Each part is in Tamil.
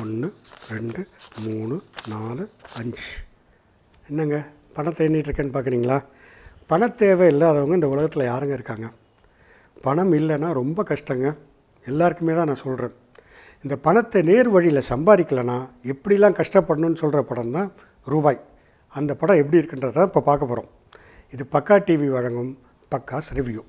ஒன்று ரெண்டு மூணு நாலு அஞ்சு. என்னங்க? பணத்தை எண்ணிட்டுருக்கேன்னு பார்க்குறீங்களா? பண தேவை இல்லாதவங்க இந்த உலகத்தில் யாருங்க இருக்காங்க? பணம் இல்லைன்னா ரொம்ப கஷ்டங்க. எல்லாருக்குமே தான் நான் சொல்கிறேன் இந்த பணத்தை நேர் வழியில் சம்பாதிக்கலைன்னா எப்படிலாம் கஷ்டப்படணும்னு சொல்கிற படம் தான் ரூபாய். அந்த படம் எப்படி இருக்குன்றத இப்போ பார்க்க போகிறோம் இது பக்கா டிவி வழங்கும் பக்காஸ் ரிவ்யூ.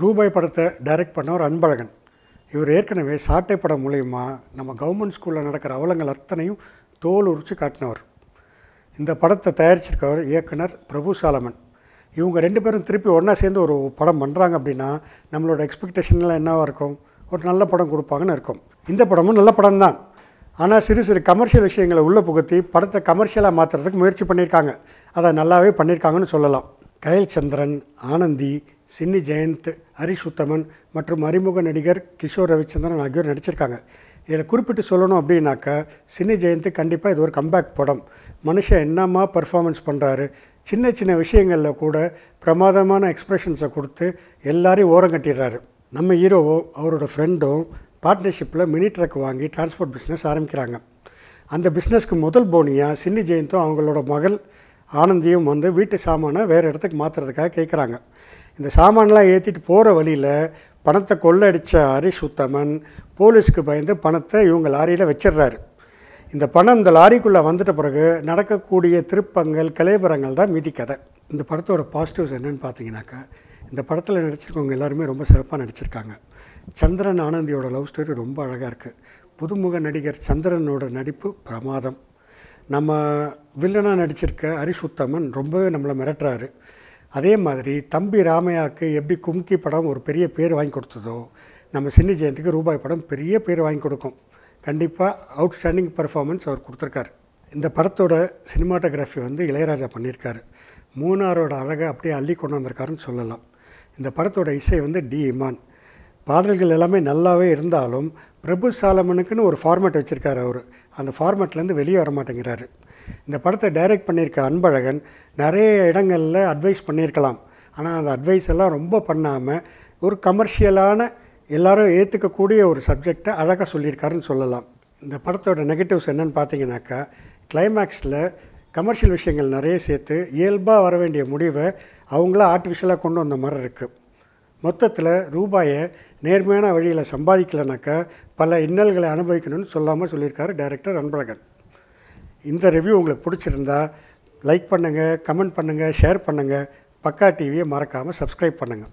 ரூபாய் படத்தை டைரக்ட் பண்ணவர் அன்பழகன். இவர் ஏற்கனவே சாட்டை படம் மூலயமா நம்ம கவர்மெண்ட் ஸ்கூலில் நடக்கிற அவலங்கள் அத்தனையும் தோல் உரிச்சு காட்டினவர். இந்த படத்தை தயாரிச்சிருக்கவர் இயக்குனர் பிரபு சாலமன். இவங்க ரெண்டு பேரும் திருப்பி ஒன்றா சேர்ந்து ஒரு படம் பண்ணுறாங்க அப்படின்னா நம்மளோட எக்ஸ்பெக்டேஷன்லாம் என்னவாக இருக்கும்? ஒரு நல்ல படம் கொடுப்பாங்கன்னு இருக்கும். இந்த படமும் நல்ல படம் தான். ஆனால் சிறு சிறு கமர்ஷியல் விஷயங்களை உள்ளே புகுத்தி படத்தை கமர்ஷியலாக மாற்றுறதுக்கு முயற்சி பண்ணியிருக்காங்க. அதை நல்லாவே பண்ணியிருக்காங்கன்னு சொல்லலாம். கயல் சந்திரன் ஆனந்தி சின்னி ஜெயந்த் ஹரிஷ் உத்தமன் மற்றும் அறிமுக நடிகர் கிஷோர் ரவிச்சந்திரன் ஆகியோர் நடிச்சிருக்காங்க. இதில் குறிப்பிட்டு சொல்லணும் அப்படின்னாக்கா சின்னி ஜெயந்தி கண்டிப்பாக இது ஒரு கம்பேக் படம். மனுஷன் என்னம்மா பர்ஃபார்மன்ஸ் பண்ணுறாரு சின்ன சின்ன விஷயங்களில் கூட பிரமாதமான எக்ஸ்ப்ரெஷன்ஸை கொடுத்து எல்லாரையும் ஓரம் கட்டிடுறாரு. நம்ம ஹீரோவும் அவரோட ஃப்ரெண்டும் பார்ட்னர்ஷிப்பில் மினி ட்ரக் வாங்கி டிரான்ஸ்போர்ட் பிஸ்னஸ் ஆரம்பிக்கிறாங்க. அந்த பிஸ்னஸ்க்கு முதல் போனியாக சின்னி ஜெயந்தும் அவங்களோட மகள் ஆனந்தியும் வந்து வீட்டு சாமானை வேறு இடத்துக்கு மாற்றுறதுக்காக கேட்குறாங்க இந்த சாமான்லாம் ஏற்றிட்டு போகிற வழியில் பணத்தை கொள்ளடித்த ஹரிஷ் உத்தமன் போலீஸ்க்கு பயந்து பணத்தை இவங்க லாரியில் வச்சிடுறாரு. இந்த பணம் இந்த லாரிக்குள்ளே வந்துட்ட பிறகு நடக்கக்கூடிய திருப்பங்கள் கலைபரங்கள் தான் மீதி கதை. இந்த படத்தோட பாசிட்டிவ்ஸ் என்னென்னு பார்த்தீங்கன்னாக்கா இந்த படத்தில் நடிச்சிருக்கவங்க எல்லாருமே ரொம்ப சிறப்பாக நடிச்சிருக்காங்க. சந்திரன் ஆனந்தியோட லவ் ஸ்டோரி ரொம்ப அழகாக இருக்குது புதுமுக நடிகர் சந்திரனோட நடிப்பு பிரமாதம். நம்ம வில்லனாக நடிச்சிருக்க ஹரிஷ் உத்தமன் ரொம்பவே நம்மளை மிரட்டுறாரு. அதே மாதிரி தம்பி ராமையாவுக்கு எப்படி கும்கி படம் ஒரு பெரிய பேர் வாங்கி கொடுத்ததோ நம்ம சின்னி ஜெயந்திக்கு ரூபாய் படம் பெரிய பேர் வாங்கி கொடுக்கும். கண்டிப்பாக அவுட்ஸ்டாண்டிங் பர்ஃபார்மன்ஸ் அவர் கொடுத்துருக்காரு. இந்த படத்தோட சினிமாட்டோகிராஃபி வந்து இளையராஜா பண்ணியிருக்காரு. மூணாரோட அழகை அப்படியே அள்ளி கொண்டு வந்திருக்காருன்னு சொல்லலாம். இந்த படத்தோட இசை வந்து டி இமான். பாடல்கள் எல்லாமே நல்லாவே இருந்தாலும் பிரபு சாலமனுக்குன்னு ஒரு ஃபார்மேட் வச்சுருக்காரு அவர். அந்த ஃபார்மேட்லேருந்து வெளியே வர மாட்டேங்கிறாரு. இந்த படத்தை டைரக்ட் பண்ணியிருக்க அன்பழகன் நிறைய இடங்களில் அட்வைஸ் பண்ணியிருக்கலாம். ஆனால் அந்த அட்வைஸ் எல்லாம் ரொம்ப பண்ணாமல் ஒரு கமர்ஷியலான எல்லாரும் ஏற்றுக்கக்கூடிய ஒரு சப்ஜெக்டை அழகாக சொல்லியிருக்காருன்னு சொல்லலாம். இந்த படத்தோட நெகட்டிவ்ஸ் என்னென்னு பார்த்தீங்கன்னாக்கா கிளைமேக்ஸில் கமர்ஷியல் விஷயங்கள் நிறைய சேர்த்து இயல்பாக வர வேண்டிய முடிவை அவங்களா ஆர்டிஃபிஷியலாக கொண்டு வந்த மாதிரி இருக்குது மொத்தத்தில் ரூபாயை நேர்மையான வழியில் சம்பாதிக்கலைனாக்கா பல இன்னல்களை அனுபவிக்கணும்னு சொல்லாமல் சொல்லியிருக்காரு டைரக்டர் அன்பழகன். இந்த ரிவ்யூ உங்களுக்கு பிடிச்சிருந்தா லைக் பண்ணுங்கள் கமெண்ட் பண்ணுங்கள் ஷேர் பண்ணுங்கள் பக்கா டிவியை மறக்காமல் சப்ஸ்கிரைப் பண்ணுங்கள்